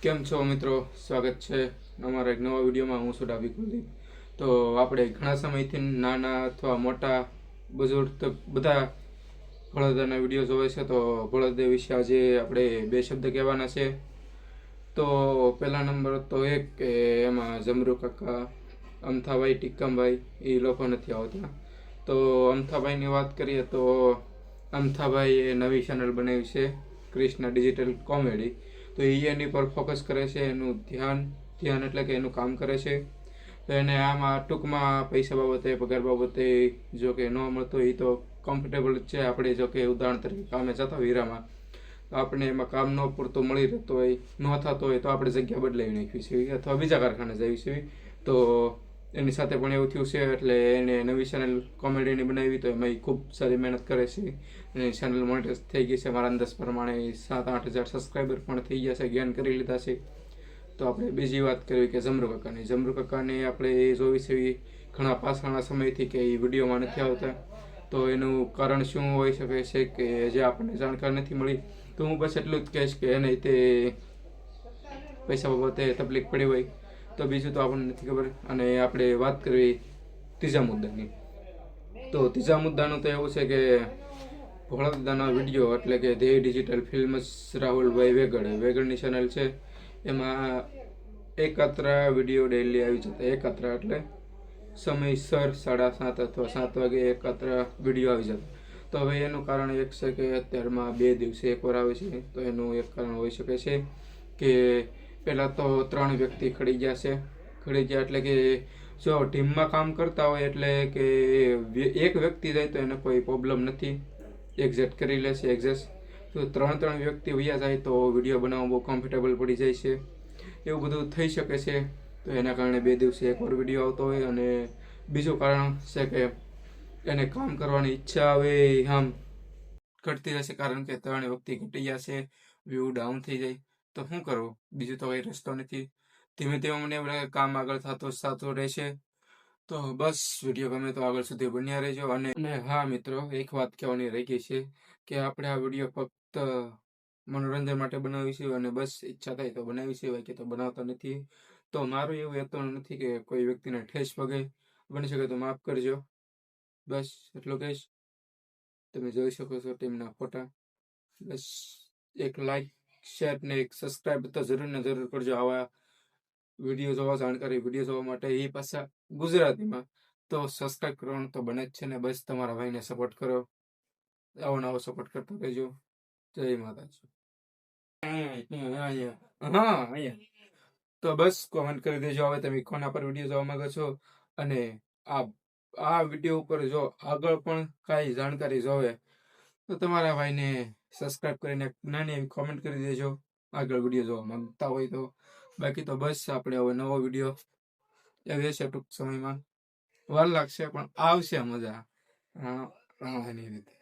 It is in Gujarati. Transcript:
કેમ છો મિત્રો? સ્વાગત છે અમારા એક નવા વિડીયોમાં. હું છું ડાબી કુલદીપ. તો આપણે ઘણા સમયથી નાના અથવા મોટા બુઝુર્ગ બધા ભળોદાના વીડિયો જોવે છે. તો ભળોદા વિશે આજે આપણે બે શબ્દ કહેવાના છે. તો પહેલા નંબર તો એક કે એમાં જમરૂ કાકા, અમથાભાઈ ટીકમભાઈ એ લોકો નથી આવતા. તો અમથાભાઈની વાત કરીએ તો અમથાભાઈએ નવી ચેનલ બનાવી છે. ક્રિષ્ના ડિજિટલ કોમેડી તો એ એની પર ફોકસ કરે છે, એનું ધ્યાન ધ્યાન એટલે કે એનું કામ કરે છે. તો એને આમાં ટૂંકમાં પૈસા બાબતે, પગાર બાબતે જો કે ન મળતો હોય તો કમ્ફર્ટેબલ છે આપણે જો કે ઉદાહરણ તરીકે કામે જતા હીરામાં. તો આપણે એમાં કામ ન પૂરતું મળી રહેતો હોય, ન થતો હોય તો આપણે જગ્યા બદલાવી નાખવી છે, અથવા બીજા કારખાને જવી છે. તો એની સાથે પણ એવું થયું છે, એટલે એને નવી ચેનલ કોમેડીની બનાવી તો એમાં ખૂબ સારી મહેનત કરે છે. અને ચેનલ મોનેટાઈઝ થઈ ગઈ છે. મારા અંદાજ પ્રમાણે સાત આઠ હજાર સબસ્ક્રાઈબર પણ થઈ ગયા છે ગેન કરી લીધા છે. તો આપણે બીજી વાત કરવી કે જમરૂ કાકાની. જમરૂ કાકાને આપણે જોવી છે ઘણા પાછળના સમયથી કે એ વિડીયોમાં નથી આવતા. તો એનું કારણ શું હોઈ શકે છે કે જે આપણને જાણકાર નથી મળી. તો હું બસ એટલું જ કહીશ કે એને તે પૈસા બાબતે તકલીફ પડી હોય. તો બીજું તો આપણને નથી ખબર. અને આપણે વાત કરવી ત્રીજા મુદ્દાની. તો ત્રીજા મુદ્દાનું તો એવું છે કે ભોળાદાના વીડિયો એટલે કે ધ્યેય ડિજિટલ ફિલ્મ્સ રાહુલભાઈ વેગડ. વેગડની ચેનલ છે. એમાં એકાત્ર વીડિયો ડેલી આવી જતા. એકાત્ર એટલે સમયસર સાડા સાત અથવા સાત વાગે એકાત્ર વીડિયો આવી જતા. તો હવે એનું કારણ એક છે કે અત્યારમાં બે દિવસે એકવાર આવે છે. તો એનું એક કારણ હોઈ શકે છે કે પહેલાં તો ત્રણ વ્યક્તિ ખડી ગયા છે. ખડી ગયા એટલે કે જો ટીમમાં કામ કરતા હોય એટલે કે એક વ્યક્તિ જાય તો એને કોઈ પ્રોબ્લેમ નથી. એક્ઝેક્ટ કરી લેશે એક્ઝેસ્ટ તો ત્રણ ત્રણ વ્યક્તિ વયા જાય તો વીડિયો બનાવવા બહુ કમ્ફર્ટેબલ પડી જાય છે. એવું બધું થઈ શકે છે. તો એના કારણે બે દિવસે એકવાર વીડિયો આવતો હોય અને બીજું કારણ છે કે એને કામ કરવાની ઈચ્છા આવે આમ ઘટતી રહેશે કારણ કે ત્રણ વ્યક્તિ ઘટી જશે વ્યૂ ડાઉન થઈ જાય. તો શું કરું? બીજું તો કંઈ રસ્તો નથી. ધીમે ધીમે મને કામ આગળ થતો થતો રહેશે. તો બસ, વીડિયો ગમે તો આગળ સુધી બન્યા રહેજો. અને હા, મિત્રો, એક વાત કહેવાની રહી ગઈ છે કે આપણે આ વીડિયો ફક્ત મનોરંજન માટે બનાવી છે અને બસ ઈચ્છા થાય તો બનાવી છે કે તો બનાવતા નથી. તો મારું એવું હેતું નથી કે કોઈ વ્યક્તિને ઠેસ પગે. બની શકે તો માફ કરજો. બસ, એટલું કહીશ. તમે જોઈ શકો છો ટીમના ફોટા. બસ, એક લાઈક શેર ને એક સબસ્ક્રાઇબ તો જરૂર ને જરૂર કરજો આવા વીડિયો જોવા જાણકારી વીડિયો જોવા માટે એ પાછા ગુજરાતીમાં. તો સબસ્ક્રાઇબ કરવાનું તો બને જ છે ને બસ તમારા ભાઈને સપોર્ટ કરો. આવો નવો સપોર્ટ કરતો રહેજો. જય માતાજી. હા તો બસ કોમેન્ટ કરી દેજો હવે તમે કોના પર વીડિયો જોવા માંગો છો અને આ આ વીડિયો ઉપર જો આગળ પણ કાંઈ જાણકારી જોવે તો તમારા ભાઈને સબસ્ક્રાઇબ કરીને નાની એવી કોમેન્ટ કરી દેજો. આગળ વીડિયો જોવા માંગતા હોય તો. બાકી તો બસ, આપણે હવે નવો વીડિયો એ છે ટૂંક સમયમાં. વાર લાગશે, પણ આવશે મજા. રાણા રાણાની રીતે.